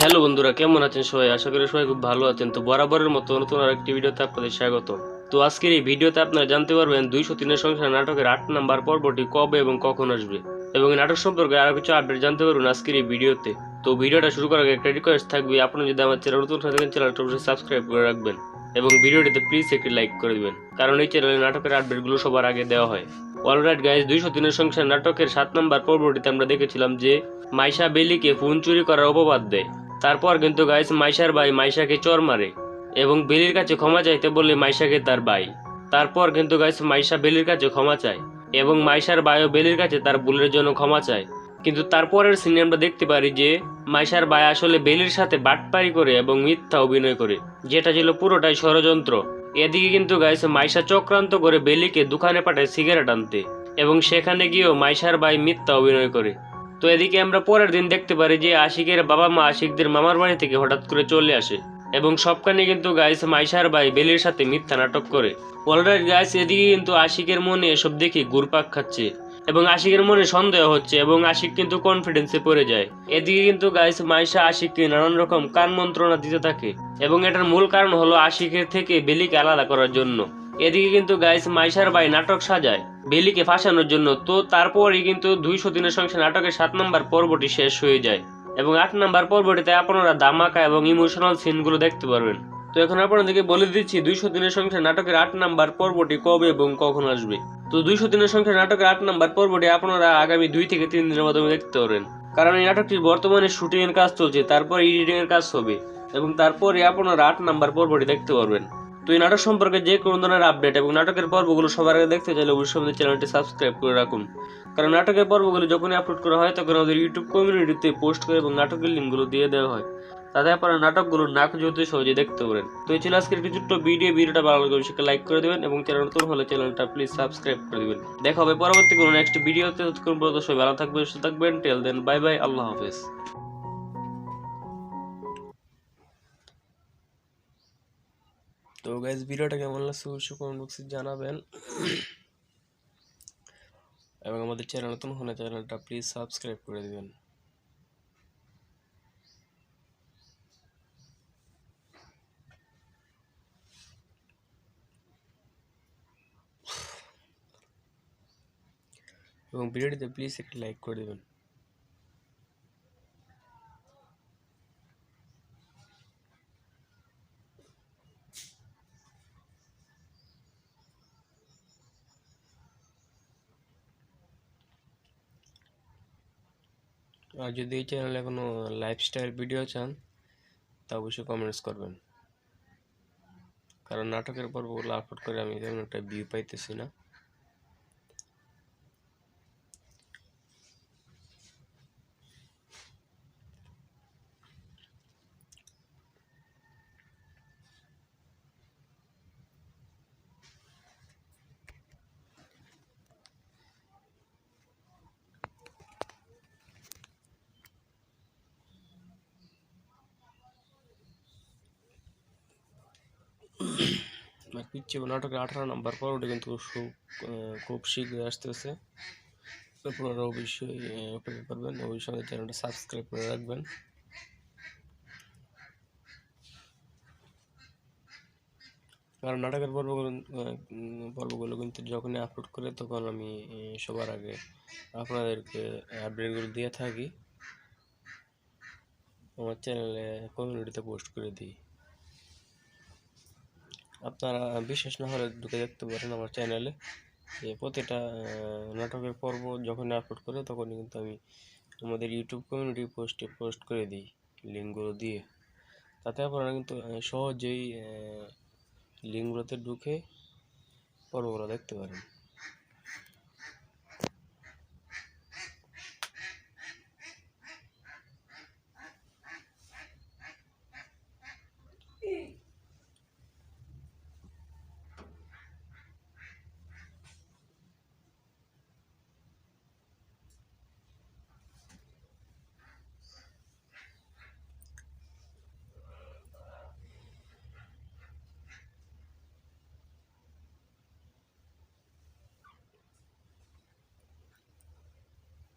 Hello বন্ধুরা, কেমন আছেন সবাই? আশা করি সবাই খুব ভালো আছেন। তো বরাবরের মতো নতুন আরেকটি ভিডিওতে আপনাদের স্বাগত। তো আজকের এই ভিডিওতে আপনারা জানতে পারবেন দুইশো তিনের সংসার নাটকের আট নাম্বার পর্বটি কবে এবং কখন আসবে। এবং নাটক সম্পর্কে আরও কিছু আপডেট জানতে পারবেন আজকের এই ভিডিওতে। তো ভিডিওটা শুরু করার আগে একটা রিকোয়েস্ট থাকবে, আপনি যদি আমার চ্যানেল নতুন থাকেন, চ্যানেলটা অবশ্যই সাবস্ক্রাইব করে রাখবেন এবং ভিডিওটিতে প্লিজ একটি লাইক করে দিবেন। কারণ এই চ্যানেলে নাটকের আপডেটগুলো সবার আগে দেওয়া হয়। অলরাইট গাইজ দুইশো তিনের সংসার নাটকের সাত নম্বর পর্বটিতে আমরা দেখেছিলাম যে মাইশা বেলিকে ফোন চুরি করার অপবাদ দেয়। তারপর কিন্তু গাইস মাইশার ভাই মাইশাকে চর মারে এবং বেলির কাছে ক্ষমা চাইতে বলে মাইশাকে তার ভাই। তারপর কিন্তু গাইস মাইশা বেলির কাছে ক্ষমা চায় এবং মাইশার ভাইও বেলির কাছে তার ভুলের জন্য ক্ষমা চায়। কিন্তু তারপরের সিনে আমরা দেখতে পারি যে মাইশার ভাই আসলে বেলির সাথে বাটপারি করে এবং মিথ্যা অভিনয় করে, যেটা ছিল পুরোটাই ষড়যন্ত্র। এদিকে কিন্তু গাইস মাইশা চক্রান্ত করে বেলিকে দোকানে পাঠায় সিগারেট আনতে এবং সেখানে গিয়েও মাইশার ভাই মিথ্যা অভিনয় করে। তো এদিকে আমরা পরের দিন দেখতে পারি যে আশিকের বাবা মা আশিকদের মামার বাড়ি থেকে হঠাৎ করে চলে আসে। এবং সবখানে কিন্তু গাইস মাইশার ভাই বেলির সাথে মিথ্যা নাটক করে। অলরাইট গাইস এদিকে কিন্তু আশিকের মনে এসব দেখে ঘুরপাক খাচ্ছে এবং আশিকের মনে সন্দেহ হচ্ছে এবং আশিক কিন্তু কনফিডেন্সে পড়ে যায়। এদিকে কিন্তু গাইস মাইশা আশিককে নানান রকম কান মন্ত্রণা দিতে থাকে এবং এটার মূল কারণ হলো আশিকের থেকে বেলিকে আলাদা করার জন্য। এদিকে কিন্তু গাইস মাইশার ভাই নাটক সাজায়। বেলিকে ফাঁসানোর জন্য। তো তারপরই কিন্তু দুইশো দিনের সংসার নাটকের সাত নম্বর পর্বটি শেষ হয়ে যায়। এবং আট নম্বর পর্বটিতে আপনারা ধামাকা এবং ইমোশনাল সিনগুলো দেখতে পারবেন। তো এখন আপনাদেরকে বলে দিচ্ছি, দুইশো দিনের সংখ্যা নাটকের আট নাম্বার পর্বটি কবে এবং কখন আসবে? তো দুইশো দিনের সংখ্যা নাটকের আট নাম্বার পর্বটি আপনারা আগামী দুই থেকে তিন দিনের মাধ্যমে দেখতে পারবেন। কারণ এই নাটকটির বর্তমানে শুটিং এর কাজ চলছে, তারপর এডিটিং এর কাজ হবে। এবং তারপরে আপনারা আট নাম্বার পর্বটি দেখতে পারবেন। তো এই নাটক সম্পর্কে যে কোনো ধরনের আপডেট এবং নাটকের পর্বগুলো সবার আগে দেখতে চাইলে অবশ্যই আমাদের চ্যানেলটি সাবস্ক্রাইব করে রাখুন। কারণ নাটকের পর্বগুলো যখনই আপলোড করা হয়, তখন আমাদের ইউটিউব কমিউনিটিতে পোস্ট করে এবং নাটকের লিঙ্কগুলো দিয়ে দেওয়া হয়। তাতে আপনারা নাটকগুলো না খুঁজে সহজে দেখতে পারেন। তো এই ছিল আজকের ছোট্ট ভিডিও ভিডিওটা ভালো লাগলে অবশ্যই লাইক করে দেবেন এবং চ্যানেল নতুন হলে চ্যানেলটা প্লিজ সাবস্ক্রাইব করে দেবেন। দেখা হবে পরবর্তী কোনো নেক্সট ভিডিওতে ততক্ষণ পর্যন্ত সবাই ভালো থাকবেন, সুস্থ থাকবেন। টেল দেন বাই বাই আল্লাহ হাফেজ। তো গাইজ ভিডিওটা কেমন লাগছে অবশ্যই কমেন্ট বক্সে জানাবেন। এবং আমাদের চ্যানেল নতুন হলে চ্যানেলটা প্লিজ সাবস্ক্রাইব করে দিবেন। এবং ভিডিওটিতে প্লিজ একটি লাইক করে দেবেন। আর যদি এই চ্যানেলে কোনো লাইফস্টাইল ভিডিও চান, তা অবশ্যই কমেন্টস করবেন। কারণ নাটকের পর্বগুলো আপলোড করে আমি তেমন একটা ভিউ পাইতেছি না। পিচ্ছি নাটকের আঠারো নম্বর পর্বটি কিন্তু খুব শীঘ্রই আসতেছে। আপনারা অবশ্যই অপেক্ষা করবেন। অবশ্যই আমাদের চ্যানেলটা সাবস্ক্রাইব করে রাখবেন। কারণ নাটকের পর্বগুলো পর্বগুলো কিন্তু যখনই আপলোড করে তখন আমি সবার আগে আপনাদেরকে আপডেটগুলো দিয়ে থাকি। আমার চ্যানেলে কমিউনিটিতে পোস্ট করে দিই। আপনারা বিশেষ না হলে ঢুকে দেখতে পারেন আমার চ্যানেলে যে প্রতিটা নাটকের পর্ব যখন আপলোড করে তখনই কিন্তু আমি আমাদের ইউটিউব কমিউনিটি পোস্টে পোস্ট করে দিই লিঙ্কগুলো দিয়ে। তাতে আপনারা কিন্তু সহজেই লিঙ্কগুলোতে ঢুকে পর্বগুলো দেখতে পারেন।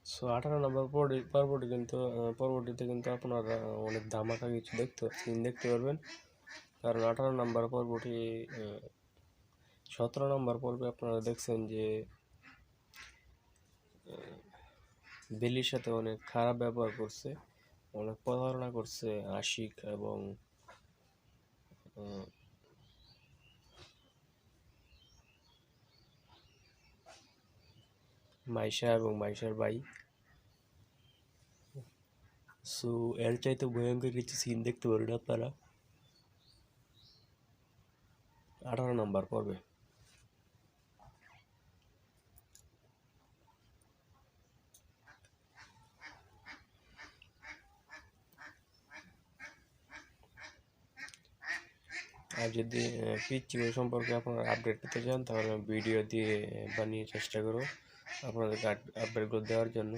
সো আঠারো নম্বর পর্বটি কিন্তু পর্বটিতে কিন্তু আপনারা অনেক ধামাকা কিছু দেখতে সিন দেখতে পারবেন। কারণ আঠারো নম্বর পর্বটি সতেরো নম্বর পর্বে আপনারা দেখছেন যে বেলির সাথে অনেক খারাপ ব্যবহার করছে, অনেক প্রতারণা করছে আশিক এবং মাইশা এবং মাইশার ভাই। সো এর চাইতে ভয়ঙ্কর কিছু সিন দেখতে পারেন আপনারা। আঠারো নম্বর পর্বে। আর যদি বই সম্পর্কে আপনারা আপডেট পেতে চান, তাহলে ভিডিও দিয়ে বানিয়ে চেষ্টা করব। আপনাদেরকে আপডেটগুলো দেওয়ার জন্য।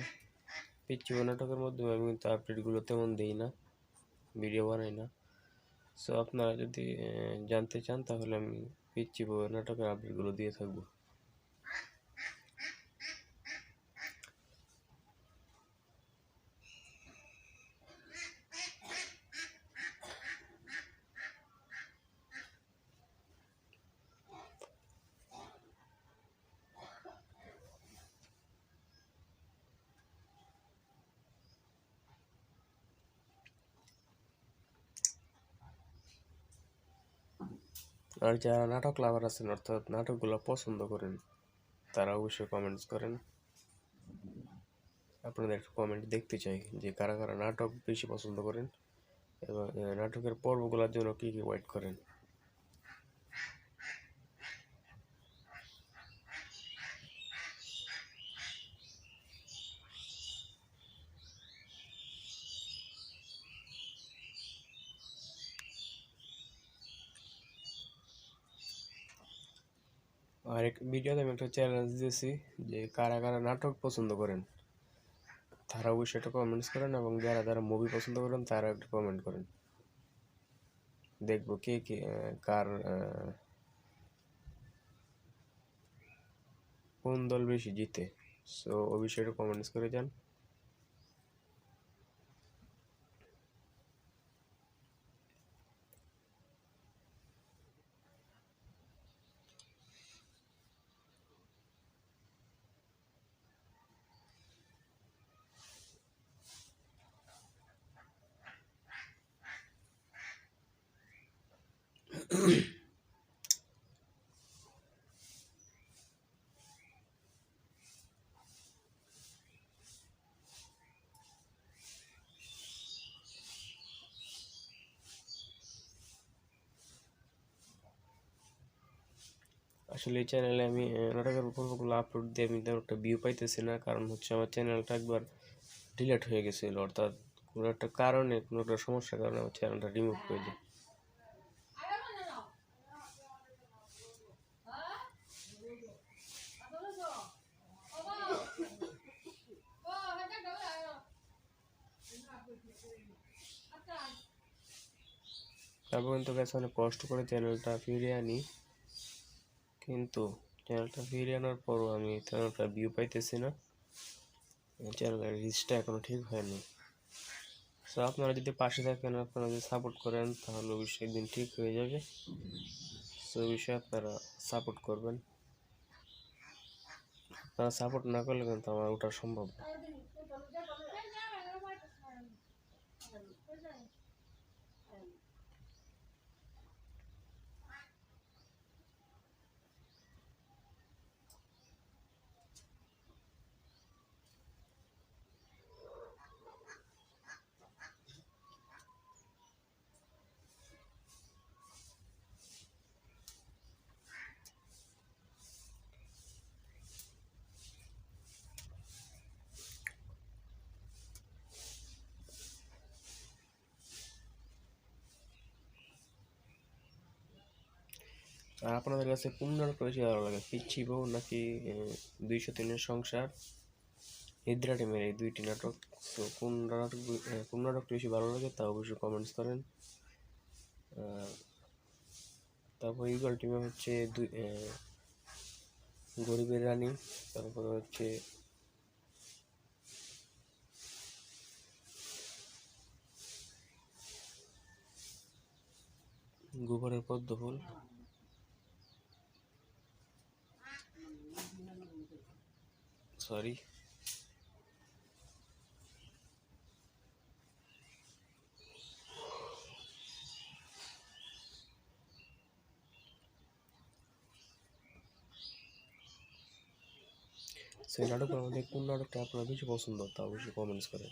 পিচ্ছি নাটকের মাধ্যমে আমি কিন্তু আপডেটগুলো তেমন দিই না ভিডিও বানাই না। সো আপনারা যদি জানতে চান তাহলে আমি পিচ্ছি নাটকের আপডেটগুলো দিয়ে থাকব। আর যারা নাটক লাভার আছেন, অর্থাৎ নাটকগুলো পছন্দ করেন, তারা অবশ্যই কমেন্টস করেন। আপনাদের একটা কমেন্ট দেখতে চাই যে কারা কারা নাটক বেশি পছন্দ করেন এবং নাটকের পর্বগুলোর জন্য কী কী ওয়েট করেন। আর এক ভিডিওতে আমি একটা চ্যালেঞ্জ দিয়েছি যে কারা কারা নাটক পছন্দ করেন, তারা অবশ্যই একটা কমেন্টস করেন এবং যারা যারা মুভি পছন্দ করেন, তারা একটা কমেন্ট করেন। দেখব কে কে কার কোন দল বেশি জিতে। সো অবশ্যই কমেন্টস করে যান। আসলে এই চ্যানেলে আমি নাটকের গল্পগুলো আপলোড দিয়ে আমি তেমন একটা ভিউ পাইতেছি না। কারণ হচ্ছে আমার চ্যানেলটা একবার ডিলেট হয়ে গেছিল। অর্থাৎ কোনো একটা কারণে, কোনো একটা সমস্যার কারণে আমার চ্যানেলটা রিমুভ করে দিই। তারপর কিন্তু গেছে অনেক কষ্ট করে চ্যানেলটা ফিরিয়ে আনি। কিন্তু চ্যানেলটা ফিরিয়ে আনার পরও আমি চ্যানেলটা ভিউ পাইতেছি না। চ্যানেলের রিচটা এখনও ঠিক হয়নি। সো আপনারা যদি পাশে থাকেন, আপনারা যদি সাপোর্ট করেন, তাহলে অবশ্যই একদিন ঠিক হয়ে যাবে। সো বিষয়ে আপনারা সাপোর্ট করবেন। আপনারা সাপোর্ট না করলে কিন্তু আমার ওটা সম্ভব না। আর আপনাদের কাছে কোন নাটকটা বেশি ভালো লাগে? পিচ্ছি নাকি দুইশো তিনের সংসার? নিদ্রা টিমের এই দুইটি নাটক। তো কোন নাটক কোন নাটকটি বেশি ভালো লাগে তা অবশ্যই কমেন্টস করেন। তারপর ইগল টিমে হচ্ছে দুই গরিবের রানী, তারপরে হচ্ছে গোবরের পদ্মফুল সরি। সেই নাটকের মধ্যে কোন নাটকটা আপনার বেশি পছন্দ তা অবশ্যই কমেন্টস করেন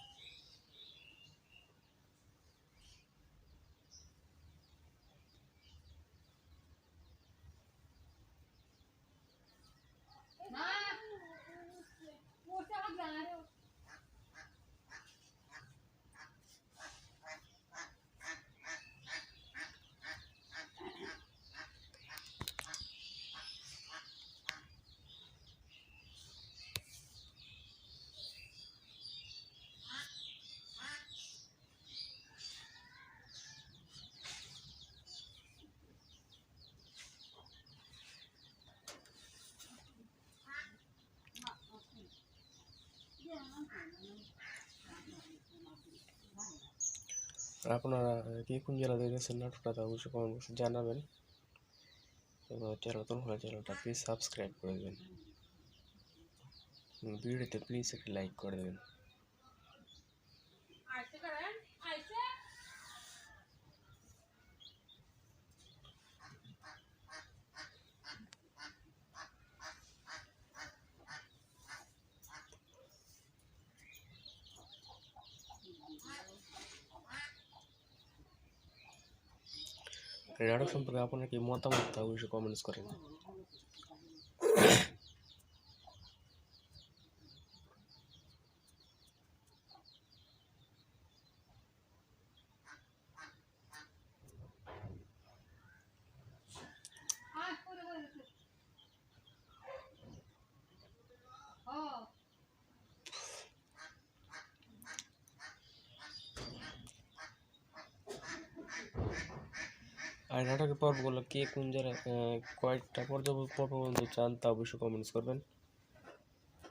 আর আপনারা কে কোন জেলা গেছেন নাটকটা তা অবশ্যই কমেন্ট বক্সে জানাবেন। এবং চ্যানেল নতুন হলে চ্যানেলটা প্লিজ সাবস্ক্রাইব করে দেবেন। ভিডিওতে প্লিজ একটি লাইক করে দেবেন। নাটক সম্পর্কে আপনার কি মতামত তা অবশ্যই কমেন্টস করেন আর নাটকের পর্বগুলো কে কোন জায়গায় কয়েকটা পর্যন্ত পর্ব পর্যন্ত চান তা অবশ্যই কমেন্টস করবেন।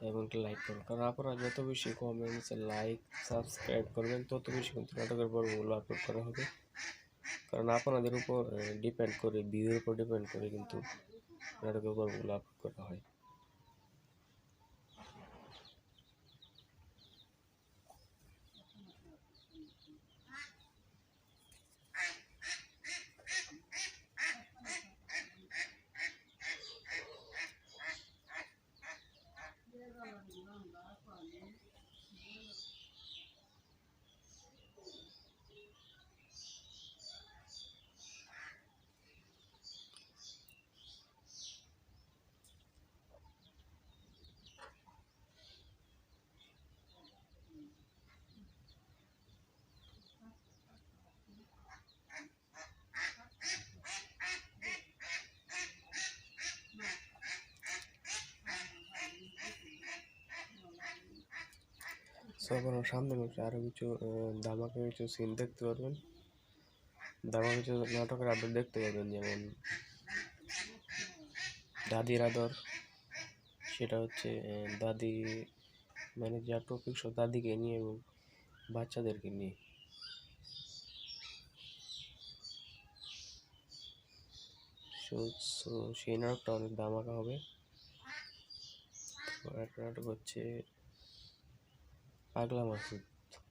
এবং লাইক করবেন। কারণ আপনারা যত বেশি কমেন্টস লাইক সাবস্ক্রাইব করবেন, তত বেশি কিন্তু নাটকের পর্বগুলো আপলোড করা হবে। কারণ আপনাদের উপর ডিপেন্ড করে ভিউর উপর ডিপেন্ড করে কিন্তু নাটকের পর্বগুলো আপলোড করা হয়। সো আপনারা সামনে মাসে আরও কিছু ধামাকা কিছু সিন দেখতে পারবেন। ধামাকা কিছু নাটকের আপডেট দেখতে পারবেন, যেমন দাদির আদর, সেটা হচ্ছে দাদি মানে যা টপিক সব দাদিকে নিয়ে এবং বাচ্চাদেরকে নিয়ে। সো সেই নাটকটা অনেক ধামাকা হবে। একটা নাটক হচ্ছে পাগলা মাসুদ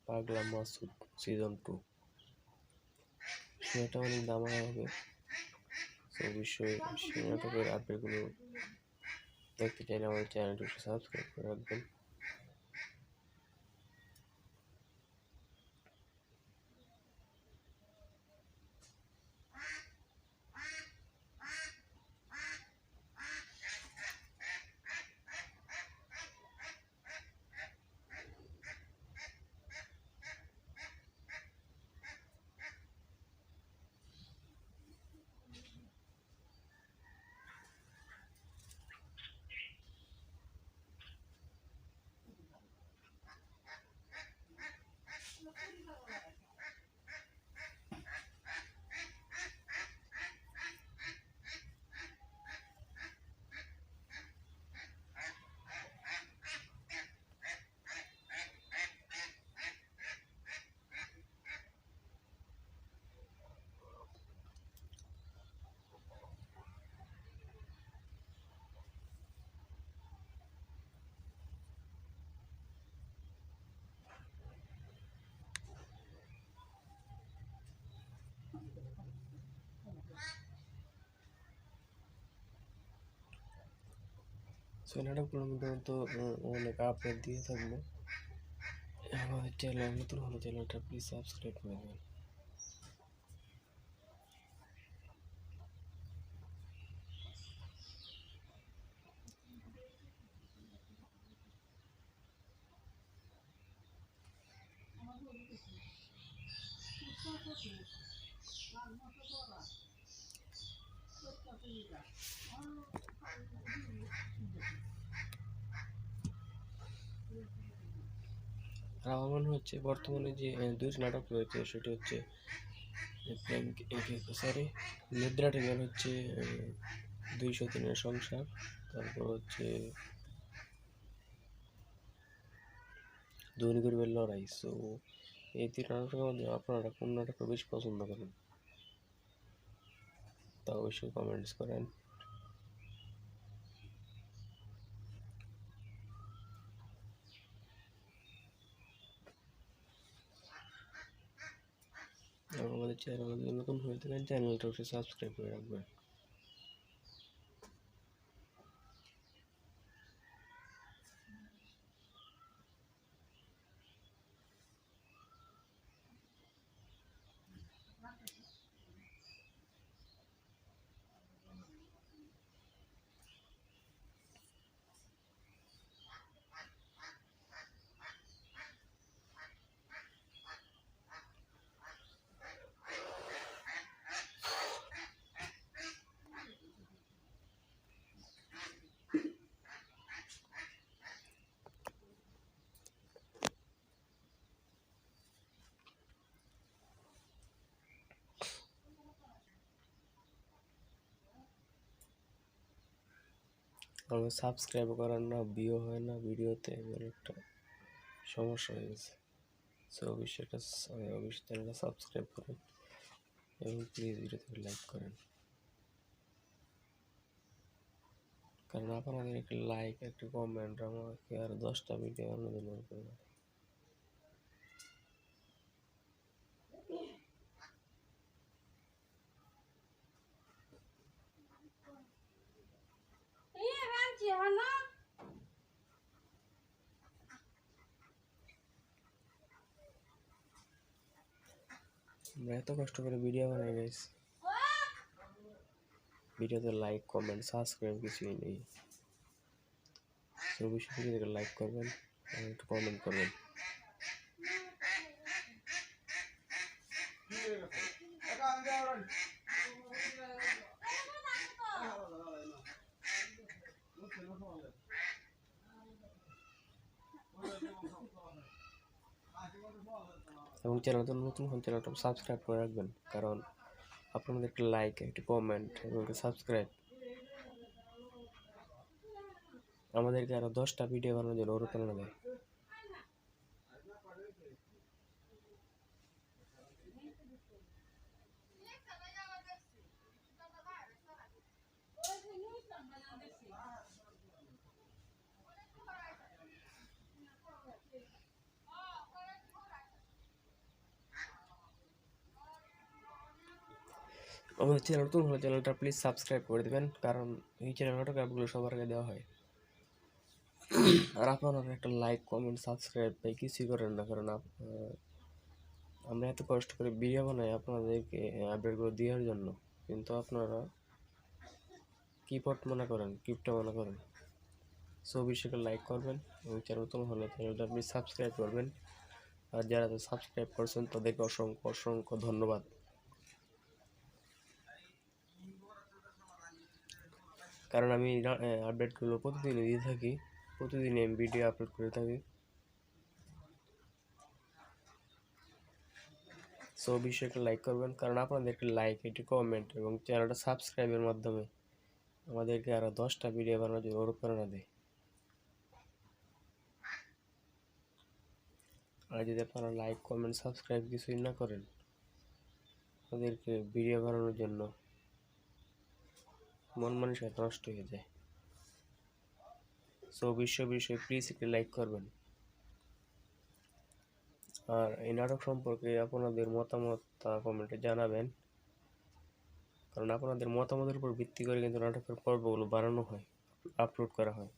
পাগলা মাসুদ সিজন টু সিনেমাটা অনেক দামাকা হবে। তো অবশ্যই সেই নাটকের আপডেটগুলো দেখতে চাইলে আমাদের চ্যানেলটি সাবস্ক্রাইব করে রাখবেন। সো নাটকগুলোর মধ্যে তো অনেক আপডেট দিয়ে থাকব। আমাদের চ্যানেল নতুন হলে চ্যানেলটা প্লিজ সাবস্ক্রাইব করে দেবেন আর আমার মনে হচ্ছে বর্তমানে যে দুইটি নাটক রয়েছে, সেটি হচ্ছে সরি নিদ্রা টেঙ্গার হচ্ছে দুইশো দিনের সংসার, তারপর হচ্ছে দুই গরিবের লড়াই। সো এই তিন নাটকের মধ্যে আপনারা কোন নাটকটা বেশি পছন্দ করেন? তা অবশ্যই কমেন্টস করেন। এবং আমাদের চ্যানেল নতুন হয়ে থাকলে চ্যানেলটা অবশ্যই সাবস্ক্রাইব করে রাখবেন। আমার সাবস্ক্রাইব করার না ভিও হয় না, ভিডিওতে এমন একটা সমস্যা হয়ে গেছে। সো অবশ্যই এটা অবশ্যই চ্যানেলটা সাবস্ক্রাইব করুন এবং প্লিজ ভিডিওতে লাইক করেন। কারণ আপনাদের একটা লাইক একটা কমেন্ট আমাকে আর দশটা ভিডিও অন্যদের মনে করে দেয়। আমরা এত কষ্ট করে ভিডিও বানাই গাইস ভিডিওতে লাইক কমেন্ট সাবস্ক্রাইব কিছুই নেই। অবশ্যই ভিডিওতে লাইক করবেন? এবং একটু কমেন্ট করবেন। এবং চ্যানেলটা নতুন হন চ্যানেলটা সাবস্ক্রাইব করে রাখবেন। কারণ আপনাদের একটা লাইক একটি কমেন্ট এবং একটা সাবস্ক্রাইব আমাদেরকে আরও দশটা ভিডিও বানানোর জন্য অনুপ্রেরণা দেয়। আমাদের চ্যানেল নতুন হলে চ্যানেলটা প্লিজ সাবস্ক্রাইব করে দেবেন, কারণ এই চ্যানেল অটোগ্রাফগুলো সবার আগে দেওয়া হয়। আর আপনারা একটা লাইক কমেন্ট সাবস্ক্রাইব তাই কিছুই করেন না, কারণ আমরা এত কষ্ট করে ভিডিও বানাই আপনাদেরকে আপডেটগুলো দেওয়ার জন্য, কিন্তু আপনারা কিপট মনে করেন কিপটা মনে করেন। সো বিষয়কে লাইক করবেন, এবং চ্যানেল নতুন হলে চ্যানেলটা আপনি সাবস্ক্রাইব করবেন। আর যারা সাবস্ক্রাইব করছেন, তাদেরকে অসংখ্য অসংখ্য ধন্যবাদ। কারণ আমি আপডেটগুলো প্রতিদিন দিয়ে থাকি। প্রতিদিন আমি ভিডিও আপলোড করে থাকি। সো বিষয়টা লাইক করবেন। কারণ আপনাদের একটি লাইক একটি কমেন্ট এবং চ্যানেলটা সাবস্ক্রাইবের মাধ্যমে আমাদেরকে আরও দশটা ভিডিও বানানোর জন্য অনুপ্রেরণা দেয়। আর যদি আপনারা লাইক কমেন্ট সাবস্ক্রাইব কিছুই না করেন আমাদেরকে ভিডিও বানানোর জন্য মন মানসিকতা নষ্ট হয়ে যায়। সো বিশ্ব বিষয়ে প্লিজ একটি লাইক করবেন। আর এই নাটক সম্পর্কে আপনাদের মতামত তা কমেন্টে জানাবেন। কারণ আপনাদের মতামতের উপর ভিত্তি করে কিন্তু নাটকের পর্বগুলো বানানো হয় আপলোড করা হয়।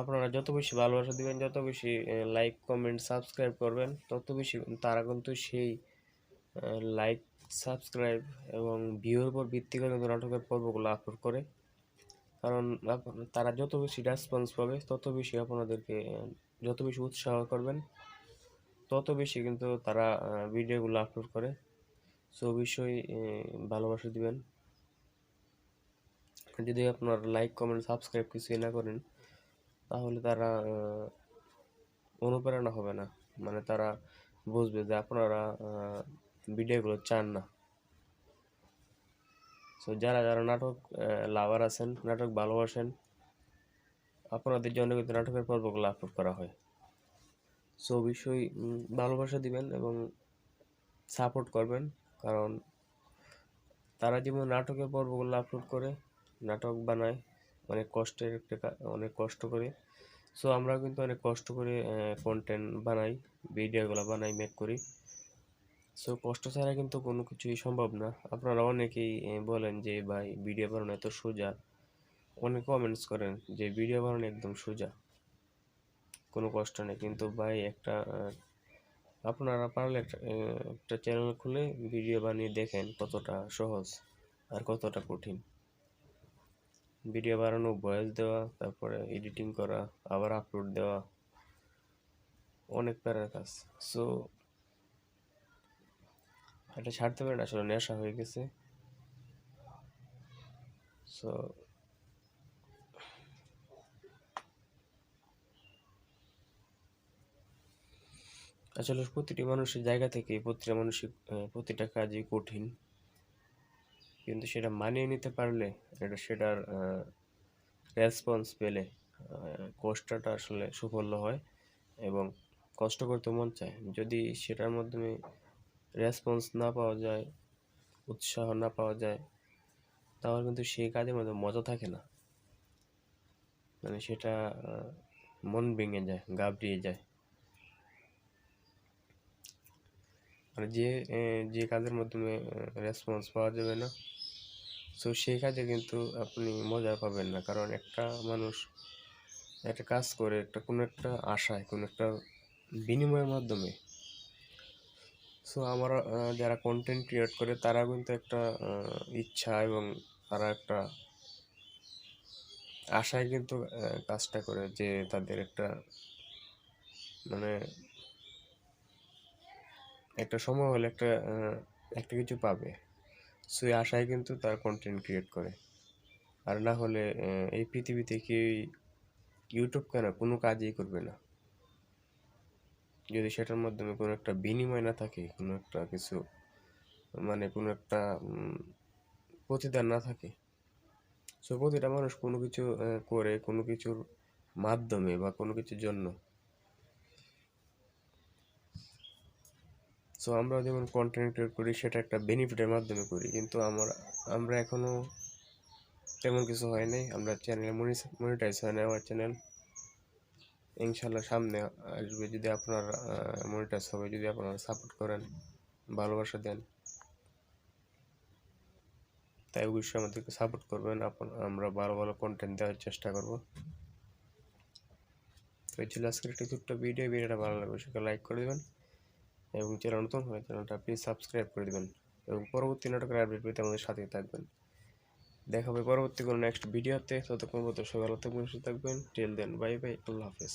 আপনারা যত বেশি ভালোবাসা দিবেন, যত বেশি লাইক কমেন্ট সাবস্ক্রাইব করবেন, তত বেশি তারা কিন্তু সেই লাইক সাবস্ক্রাইব এবং ভিউর উপর ভিত্তি করে কিন্তু নাটকের পর্বগুলো আপলোড করে। কারণ তারা যত বেশি রেসপন্স পাবে, তত বেশি আপনাদেরকে, যত বেশি উৎসাহ করবেন, তত বেশি কিন্তু তারা ভিডিওগুলো আপলোড করে। সো অবশ্যই ভালোবাসা দিবেন। যদি আপনার লাইক কমেন্ট সাবস্ক্রাইব কিছুই না করেন, তাহলে তারা অনুপ্রেরণা হবে না। মানে তারা বুঝবে যে আপনারা ভিডিওগুলো চান না। সো যারা যারা নাটক লাভার আছেন, নাটক ভালোবাসেন, আপনাদের জন্য কিন্তু নাটকের পর্বগুলো আপলোড করা হয়। সো অবশ্যই ভালোবাসা দিবেন এবং সাপোর্ট করবেন, কারণ তারা যেমন নাটকের পর্বগুলো আপলোড করে, নাটক বানায়, অনেক কষ্টের একটা অনেক কষ্ট করে। সো আমরা কিন্তু অনেক কষ্ট করে কন্টেন্ট বানাই ভিডিওগুলো বানাই মেক করি। সো কষ্ট ছাড়া কিন্তু কোনো কিছুই সম্ভব না। আপনারা অনেকেই বলেন যে, ভাই ভিডিও বানানো এত সোজা। অনেক কমেন্টস করেন যে ভিডিও বানানো একদম সোজা। কোনো কষ্ট নেই। কিন্তু ভাই, একটা আপনারা পারলে একটা একটা চ্যানেল খুলে ভিডিও বানিয়ে দেখেন কতটা সহজ আর কতটা কঠিন। ভিডিও বানানো ভয়েস দেওয়া, তারপরে এডিটিং করা, আবার আপলোড দেওয়া, অনেক প্যারার কাজ। সো এটা ছাড়তে পারেন আসলে নেশা হয়ে গেছে। সো আসলে প্রতিটি মানুষের জায়গা থেকে প্রতিটা মানুষের প্রতিটা কাজই কঠিন। কিন্তু সেটা মানিয়ে নিতে পারলে এটা সেটার রেসপন্স পেলে কষ্টটা আসলে সুফল হয় এবং কষ্ট করতে মন চায়। যদি সেটার মাধ্যমে রেসপন্স না পাওয়া যায়, উৎসাহ না পাওয়া যায়, তাহলে কিন্তু সেই কাজের মধ্যে মজা থাকে না। মানে সেটা মন ভেঙে যায় গাবড়িয়ে যায়। মানে যে যে কাজের মাধ্যমে রেসপন্স পাওয়া যাবে না সো সেই কাজে কিন্তু আপনি মজা পাবেন না। কারণ একটা মানুষ একটা কাজ করে, একটা কোনো একটা আশায়, কোনো একটা বিনিময়ের মাধ্যমে সো আমরা যারা কন্টেন্ট ক্রিয়েট করে তারা কিন্তু একটা ইচ্ছা এবং তারা একটা আশায় কিন্তু কাজটা করে যে তাদের একটা মানে একটা সময় হলে একটা একটা কিছু পাবে। সো এই আশায় কিন্তু তার কন্টেন্ট ক্রিয়েট করে। আর না হলে এই পৃথিবীতে কেউ ইউটিউব কেন? কোনো কাজই করবে না। যদি সেটার মাধ্যমে কোনো একটা বিনিময় না থাকে, কোনো একটা কিছু মানে কোনো একটা প্রতিদান না থাকে সো প্রতিটা মানুষ কোনো কিছু করে কোনো কিছুর মাধ্যমে বা কোনো কিছুর জন্য। সো আমরা যেমন কন্টেন্ট করি, সেটা একটা বেনিফিটের মাধ্যমে করি, কিন্তু আমার, আমরা এখনও তেমন কিছু হয় নাই। আমরা চ্যানেল মনিটাইজ হয় না আমার চ্যানেল ইনশাল্লাহ সামনে আসবে যদি আপনার মনিটাইজ হবে, যদি আপনারা সাপোর্ট করেন, ভালোবাসা দেন। তাই অবশ্যই আমাদেরকে সাপোর্ট করবেন। আপন, আমরা ভালো ভালো কন্টেন্ট দেওয়ার চেষ্টা করব। তো এই ছিল আজকের একটি ছোট্ট ভিডিও ভিডিওটা ভালো লাগবে সেটা লাইক করে দেবেন। এবং চ্যানেল নতুন হলে চ্যানেলটা প্লিজ সাবস্ক্রাইব করে দেবেন। এবং পরবর্তী নাটকের আপডেট পেতে আমাদের সাথেই থাকবেন। দেখা হবে পরবর্তী কোনো নেক্সট ভিডিওতে ততক্ষণ পর্যন্ত সবাই ভালো থাকবেন, সুস্থ থাকবেন। টেল দেন বাই বাই আল্লাহ হাফেজ।